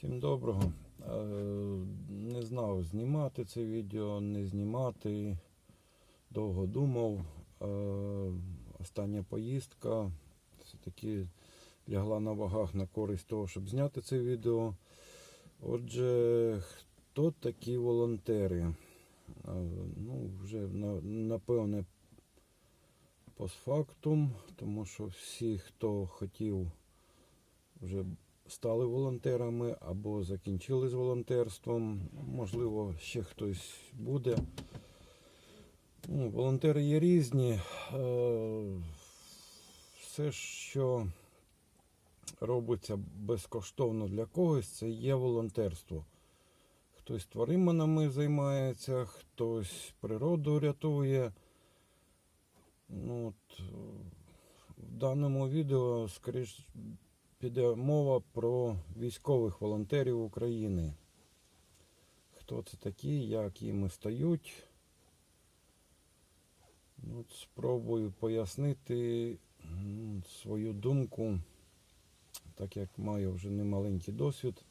Всім доброго. Е, Не знав знімати це відео, не знімати. Довго думав. Е, Остання поїздка все-таки лягла на вагах на користь того, щоб зняти це відео. Отже, хто такі волонтери? Е, Ну, вже на- напевне постфактум, тому що всі, хто хотів, вже стали волонтерами або закінчили з волонтерством. Можливо, ще хтось буде. Ну, волонтери є різні. Е, Все, що робиться безкоштовно для когось, це є волонтерство. Хтось тваринами займається, хтось природу рятує. Ну, от, в даному відео, скоріш, піде мова про військових волонтерів України. Хто це такі, як їм стають. Ну, От спробую пояснити свою думку, так як маю вже немаленький досвід.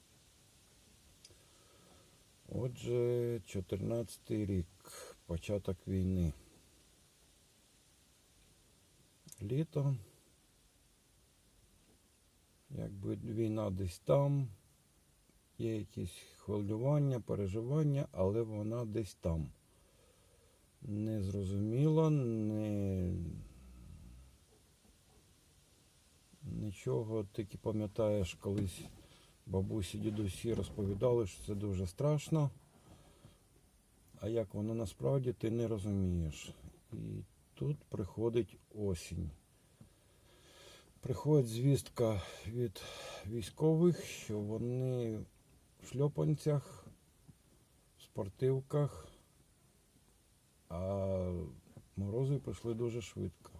Отже, 14 рік, початок війни. Літо. Якби війна десь там, є якісь хвилювання, переживання, але вона десь там. Не зрозуміла, не... нічого, тільки пам'ятаєш, колись бабусі, дідусі розповідали, що це дуже страшно. А як воно насправді ти не розумієш. І тут приходить осінь. Приходить звістка від військових, що вони в шльопанцях, в спортивках, а морози прийшли дуже швидко.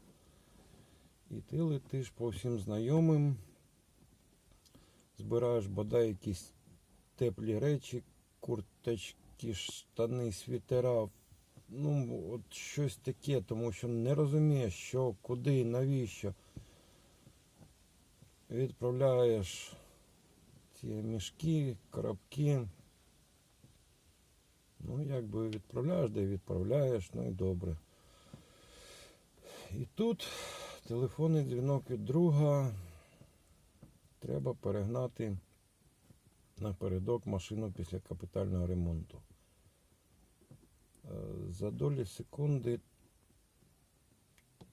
І ти летиш по всім знайомим, збираєш бодай якісь теплі речі, курточки, штани, світера. Ну, от щось таке, тому що не розумієш, що, куди, навіщо відправляєш ці мішки, коробки. Ну, якби відправляєш, де відправляєш, ну і добре. І тут телефонний дзвінок від друга. Треба перегнати напередок машину після капітального ремонту. Е, За долі секунди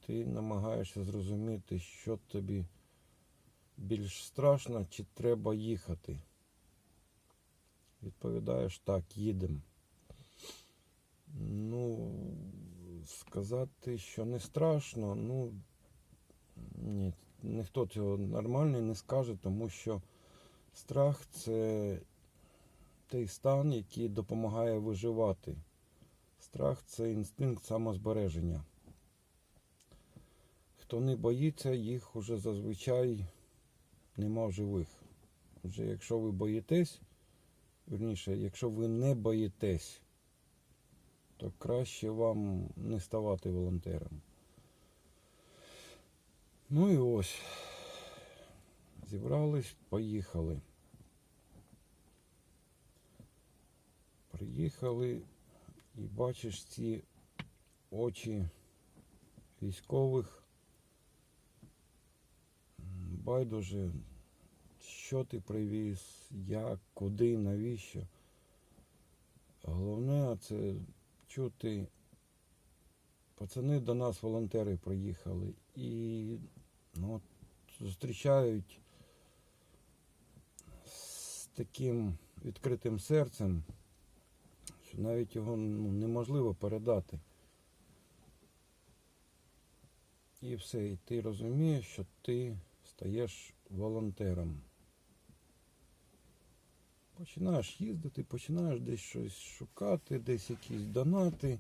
ти намагаєшся зрозуміти, що тобі більш страшно, чи треба їхати. Відповідаєш так, їдемо. Ну, сказати, що не страшно, ну ні, ніхто цього нормальний не скаже, тому що страх це той стан, який допомагає виживати. Страх це інстинкт самозбереження. Хто не боїться, їх уже зазвичай нема живих. Вже якщо ви боїтесь, верніше, якщо ви не боїтесь, то краще вам не ставати волонтером. Ну і ось. Зібрались, поїхали. Приїхали і бачиш ці очі військових. Байдуже, що ти привіз, як, куди, навіщо. Головне це чути. Пацани до нас волонтери приїхали і ну, зустрічають з таким відкритим серцем, що навіть його ну, неможливо передати. І все, і ти розумієш, що ти стаєш волонтером. Починаєш їздити, починаєш десь щось шукати, десь якісь донати.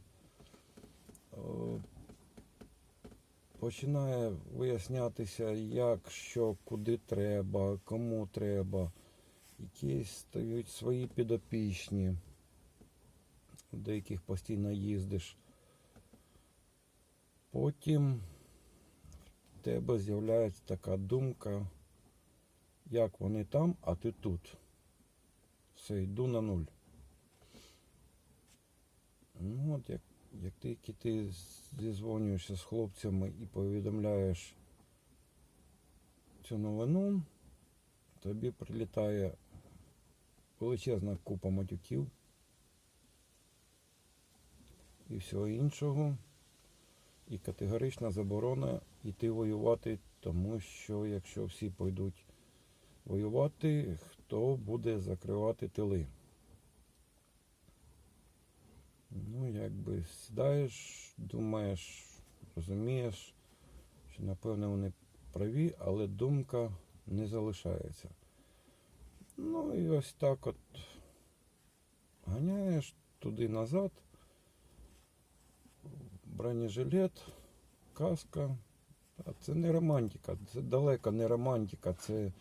Починає вияснятися, як, що, куди треба, кому треба. Якісь стають свої підопічні, до яких постійно їздиш. Потім тебе з'являється така думка, як вони там, а ти тут. все, йду на нуль. Ну от як, як тільки ти зізвонюєшся з хлопцями і повідомляєш цю новину, тобі прилітає величезна купа матюків і всього іншого. І категорична заборона йти воювати, тому що якщо всі пойдуть воювати, хто буде закривати тили? Ну, якби сідаєш, думаєш, розумієш, що напевне вони праві, але думка не залишається. Ну і ось так от ганяєш туди-назад, бронежилет, каска. Це не романтика, це далеко не романтика, це,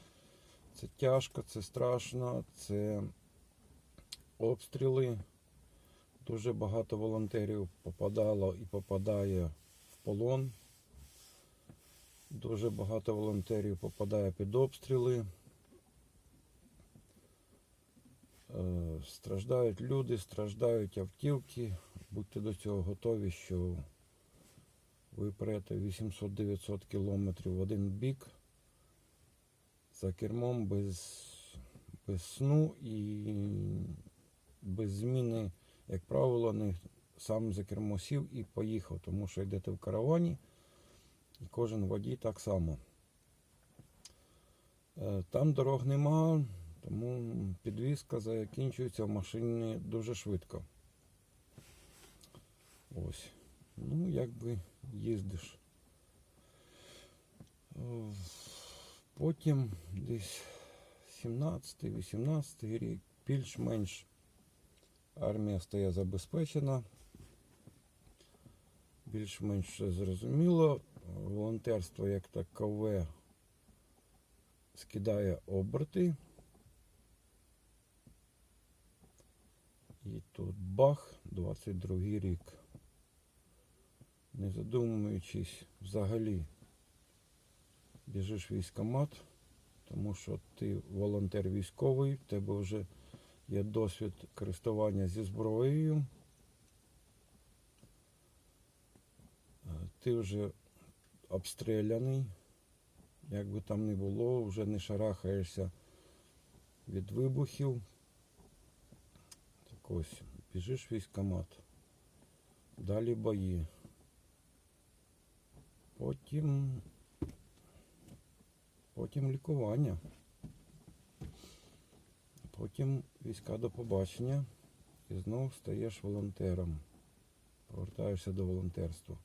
це тяжко, це страшно, це обстріли. Дуже багато волонтерів попадало і попадає в полон. Дуже багато волонтерів попадає під обстріли. Е, Страждають люди, страждають автівки. Будьте до цього готові, що ви прете 800-900 кілометрів в один бік за кермом без, без сну і без зміни, як правило, не сам за кермо сів і поїхав, тому що йдете в каравані, і кожен водій так само. Е, Там дорог нема, тому підвізка закінчується в машині дуже швидко. Ось. Ну, якби їздиш. Потім десь 17-18 рік, більш-менш армія стає забезпечена. Більш-менш все зрозуміло. Волонтерство як такове скидає оберти. І тут бах, 22 рік. Не задумуючись взагалі, біжиш в військкомат, тому що ти волонтер військовий, в тебе вже є досвід користування зі зброєю. Е, Ти вже обстріляний, як би там не було, вже не шарахаєшся від вибухів. Так ось, біжиш в військкомат. Далі бої. Потім, потім лікування. Потім війська до побачення і знов стаєш волонтером. Повертаєшся до волонтерства.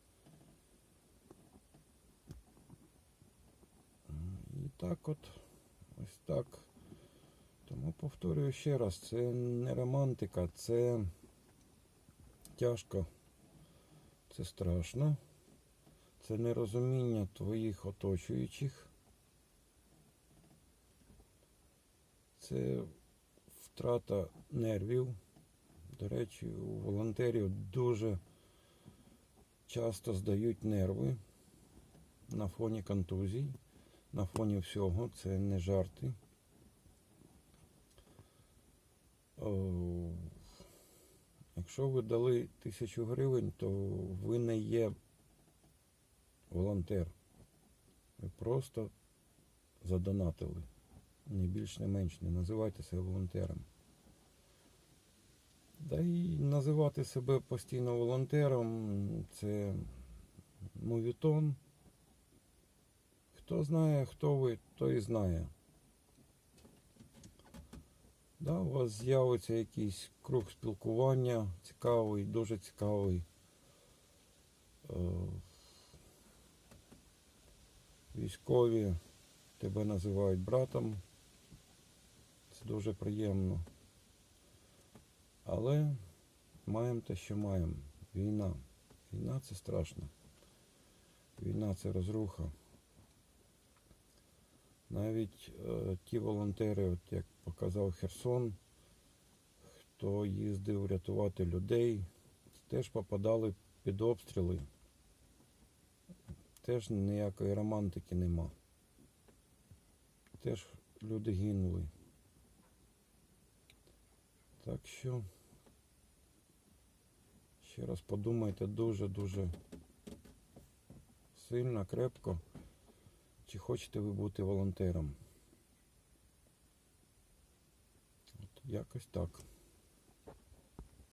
І так от, ось так. Тому повторюю ще раз, це не романтика, це тяжко, це страшно, це нерозуміння твоїх оточуючих. Це втрата нервів. До речі, у волонтерів дуже часто здають нерви на фоні контузій, на фоні всього, це не жарти. Якщо ви дали тисячу гривень, то ви не є волонтер. Ви просто задонатили. Ні більш, не менш, не називайте себе волонтером. Да і називати себе постійно волонтером це мовітон. Хто знає, хто ви, той знає. Да, у вас з'явиться якийсь круг спілкування цікавий, дуже цікавий. Військові тебе називають братом. Це дуже приємно. Але маємо те, що маємо. Війна. Війна це страшно. Війна це розруха. Навіть е, ті волонтери, от як показав Херсон, хто їздив рятувати людей, теж попадали під обстріли. Теж ніякої романтики нема. Теж люди гинули. Так що ще раз подумайте дуже-дуже сильно, крепко, чи хочете ви бути волонтером. От, якось так.